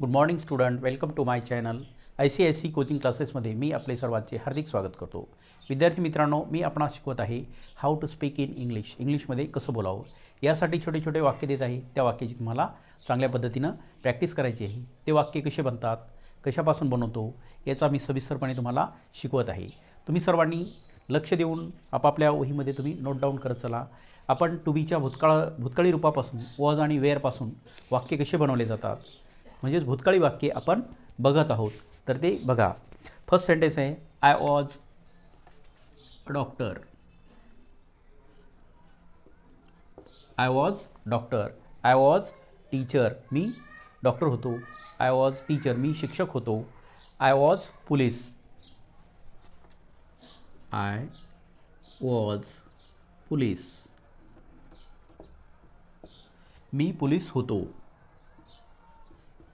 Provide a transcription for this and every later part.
Good morning student welcome to my channel I C I C coaching क्लासेसमध्ये मी आपले सर्वांचे हार्दिक स्वागत करतो. विद्यार्थी मित्रांनो मी आपणास शिकवत आहे how to speak in English इंग्लिशमध्ये कसं बोलावं? यासाठी छोटे छोटे वाक्य देत आहे. त्या वाक्याची तुम्हाला चांगल्या पद्धतीनं प्रॅक्टिस करायची आहे. ते वाक्य कसे बनतात? कशापासून बनवतो? याचा मी सविस्तरपणे तुम्हाला शिकवत आहे. तुम्ही सर्वांनी लक्ष देऊन आपापल्या वहीमध्ये तुम्ही नोट डाऊन करत चला. आपण टू बीच्या भूतकाळ भूतकाळी रूपापासून वॉज आणि वेअरपासून वाक्य कसे बनवले जातात? म्हणजेच भूतकाळी वाक्य आपण बघत आहोत. तर ते बघा. फर्स्ट सेंटेन्स आहे I was doctor I was doctor I was teacher me doctor होतो. आय वॉज टीचर मी शिक्षक होतो. I was police I was police me police होतो.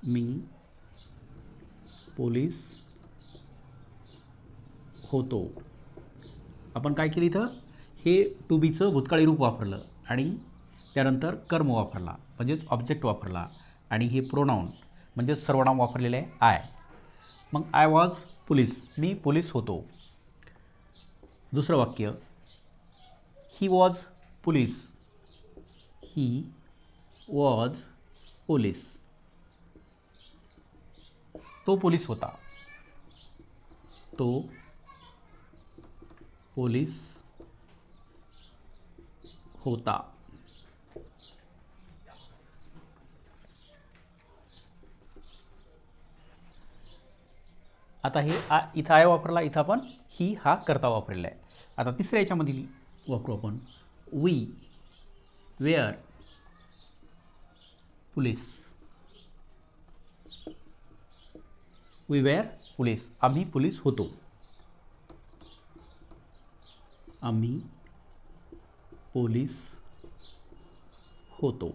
मी पोलीस होतो. आपण काय केलं इथं? हे टू बीचं भूतकाळी रूप वापरलं आणि त्यानंतर कर्म वापरला म्हणजेच ऑब्जेक्ट वापरला आणि हे प्रोनाऊन म्हणजेच सर्वनाम वापरलेलं आहे आय मग आय वॉज पोलीस मी पोलीस होतो. दुसरं वाक्य he was police he was police तो पोलीस होता. तो पोलीस होता. आता हे आ इथं आय वापरला इथं आपण ही हा करता वापरलेला आहे. आता तिसऱ्या याच्यामधील वापरू आपण. We were police we were police आम्ही पोलीस होतो. आम्ही पोलीस होतो.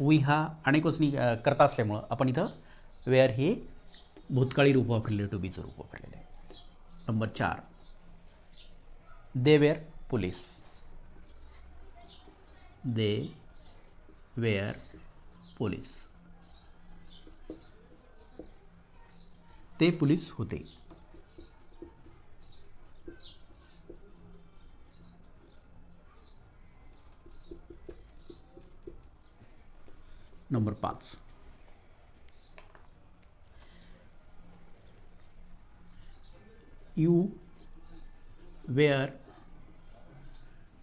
वी हा अनेकोचनी करता असल्यामुळं आपण इथं वेअर हे भूतकाळी रूप वापरलेलं टू बीचं रूप वापरलेलं आहे. नंबर चार. They were police they were police ते पोलीस होते. नंबर पाच. You were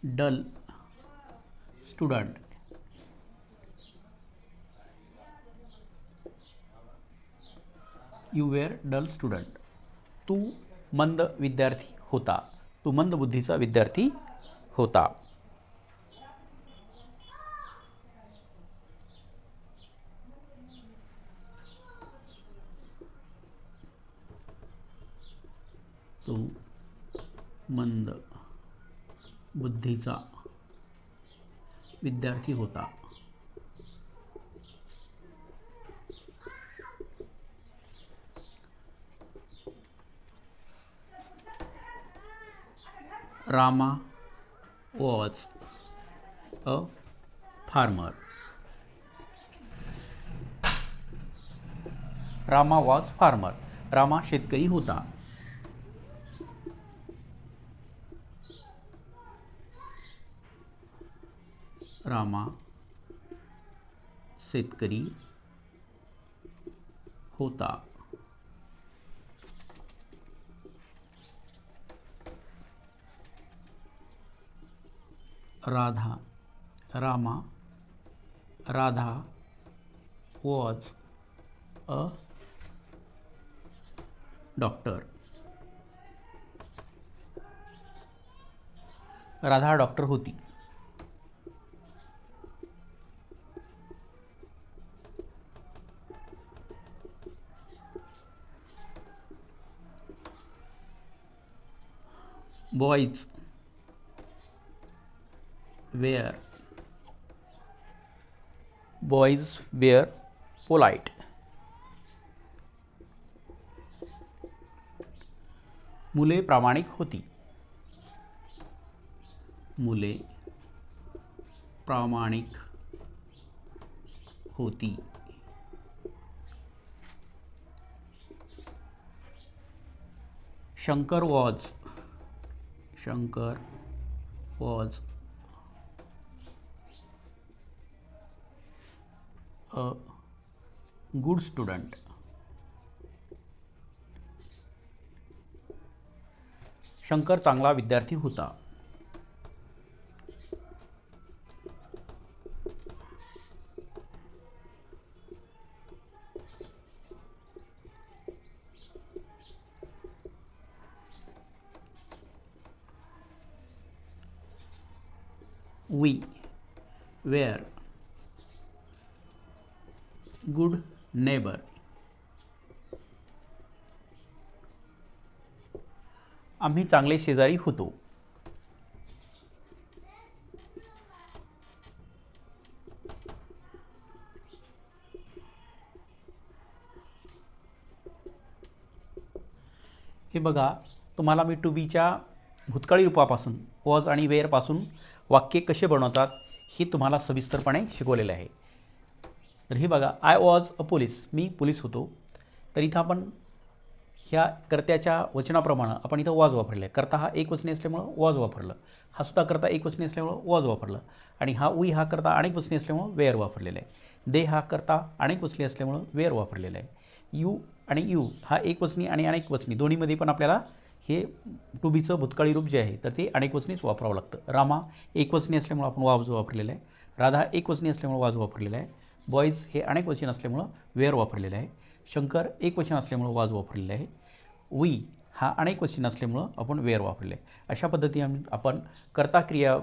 dull student. You were dull student. तू मंद विद्यार्थी होता. तू मंद बुद्धीचा विद्यार्थी होता. तू मंद बुद्धीचा विद्यार्थी होता. Rama was a farmer. Rama was farmer Rama शेतकरी होता। रामा शेतकरी होता। Radha Rama Radha was a doctor. Radha doctor होती. Boys. Were boys were polite मुले प्रामाणिक होती. मुले प्रामाणिक होती. Shankar was Shankar was good student. Shankar चांगला विद्यार्थी होता. We were good neighbor आम्ही चांगले शेजारी होतो. हे बघा तुम्हाला मी टू बीच्या भूतकाळी रूपापासून वॉज आणि वेअरपासून वाक्य कसे बनवतात हे तुम्हाला सविस्तरपणे शिकवलेले आहे. तर हे बघा आय वॉज अ पोलीस मी पोलीस होतो. तर इथं आपण ह्या कर्त्याच्या वचनाप्रमाणे आपण इथं वॉज वापरले. आहे कर्ता हा एक वचनी असल्यामुळं वॉज वापरलं. हा सुद्धा करता एक वचनी असल्यामुळं वॉज वापरलं. आणि हा उई हा करता अनेक वचनी असल्यामुळं वेअर वापरलेला आहे. दे हा करता अनेक वचनी असल्यामुळं वेअर वापरलेला आहे. यू आणि यू हा एक वचनी आणि अनेक वचनी. दोन्हीमध्ये पण आपल्याला हे टू बीचं भूतकाळी रूप जे आहे तर ते अनेक वचनीच वापरावं लागतं. रामा एक वचनी असल्यामुळं आपण वाज वापरलेलं आहे. राधा एक वचनी असल्यामुळं वाज वापरलेला आहे. बॉईज हे अनेक वचन असल्यामुळं वेअर वापरलेलं आहे. शंकर एक वचन असल्यामुळं वाज वापरलेलं आहे. वी हा अनेक वचन असल्यामुळं आपण वेअर वापरले आहे. अशा पद्धतीने आपण कर्ता क्रिया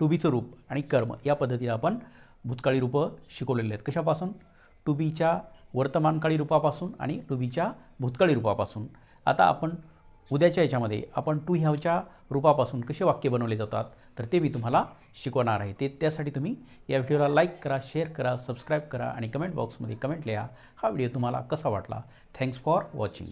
टू बीचं रूप आणि कर्म या पद्धतीने आपण भूतकाळी रूपं शिकवलेले आहेत. कशापासून? टू बीच्या वर्तमानकाळी रूपापासून आणि टू बीच्या भूतकाळी रूपापासून. आता आपण उद्याच्या याच्यामध्ये आपण टू ह्याच्या रूपापासून कसे वाक्य बनवले जातात तर ते मी तुम्हाला शिकवणार आहे. ते त्यासाठी तुम्ही या व्हिडिओला लाईक करा शेअर करा सबस्क्राईब करा आणि कमेंट बॉक्समध्ये कमेंट लिहा. हा व्हिडिओ तुम्हाला कसा वाटला? Thanks for watching.